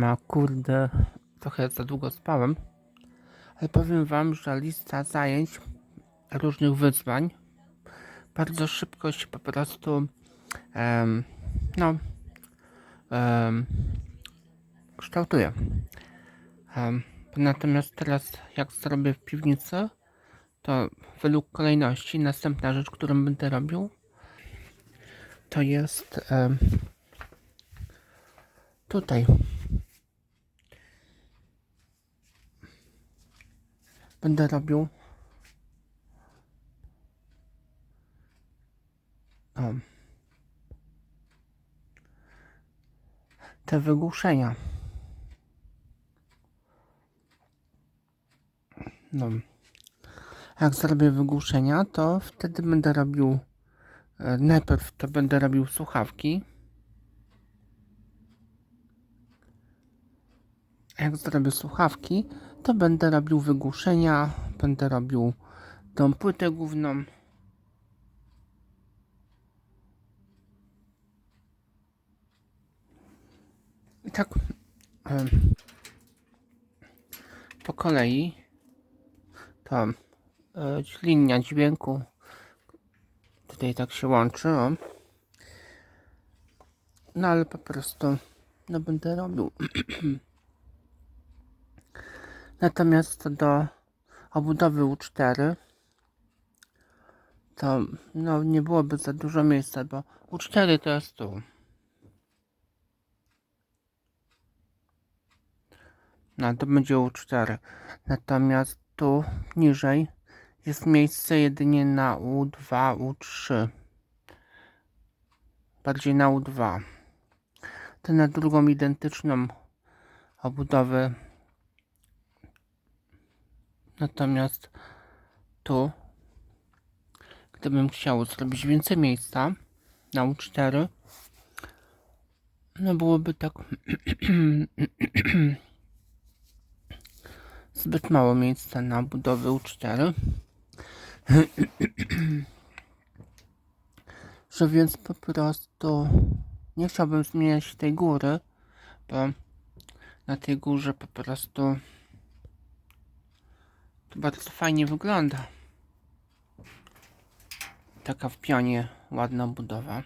No kurde, trochę za długo spałem. Ale powiem wam, że lista zajęć, różnych wyzwań bardzo szybko się po prostu no kształtuje. Natomiast teraz jak zrobię w piwnicy, to według kolejności następna rzecz, którą będę robił, to jest tutaj. Będę robił o, te wygłuszenia. No. Jak zrobię wygłuszenia, to wtedy będę robił e, najpierw to będę robił słuchawki. Jak zrobię słuchawki, to będę robił wygłuszenia, będę robił tą płytę główną. I tak po kolei to e, linia dźwięku tutaj tak się łączy. O. No ale po prostu no będę robił. Natomiast do obudowy U4 to no, nie byłoby za dużo miejsca, bo U4 to jest tu. No to będzie U4. Natomiast tu niżej jest miejsce jedynie na U2, U3. Bardziej na U2. To na drugą identyczną obudowę Natomiast tu, gdybym chciał zrobić więcej miejsca na U4, no byłoby tak zbyt mało miejsca na budowę U4. Że więc po prostu nie chciałbym zmieniać tej góry, bo na tej górze po prostu to bardzo fajnie wygląda. Taka w pionie ładna budowa.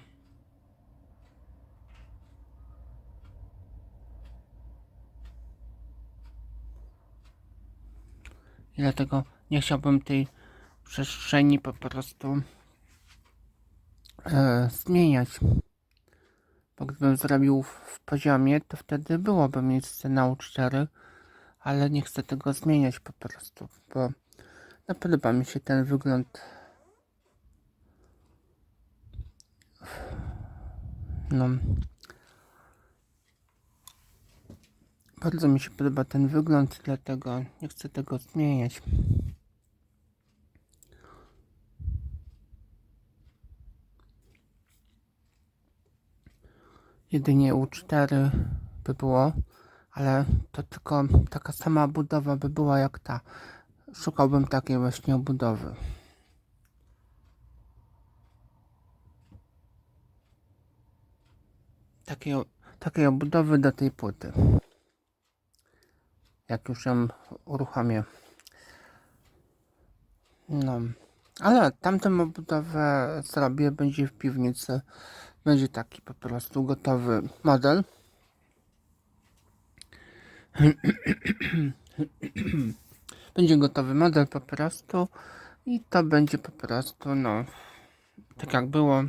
I dlatego nie chciałbym tej przestrzeni po prostu e, zmieniać. Bo gdybym zrobił w, w poziomie, to wtedy byłoby miejsce na U4 ale nie chcę tego zmieniać po prostu, bo no, podoba mi się ten wygląd. No. Bardzo mi się podoba ten wygląd, dlatego nie chcę tego zmieniać. Jedynie U4 by było ale to tylko taka sama budowa by była jak ta. Szukałbym takiej właśnie obudowy. Takiej, takiej obudowy do tej płyty. Jak już ją uruchomię. No. Ale tamtą obudowę zrobię, będzie w piwnicy. Będzie taki po prostu gotowy model. będzie gotowy model po prostu i to będzie po prostu no tak jak było.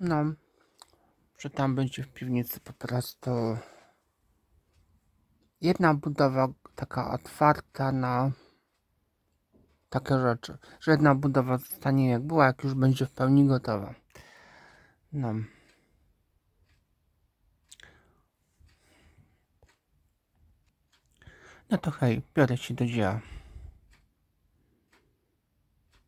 No że tam będzie w piwnicy po prostu jedna budowa taka otwarta na takie rzeczy. Że jedna budowa zostanie jak była, jak już będzie w pełni gotowa. No. No to hej, biorę się do dzieła.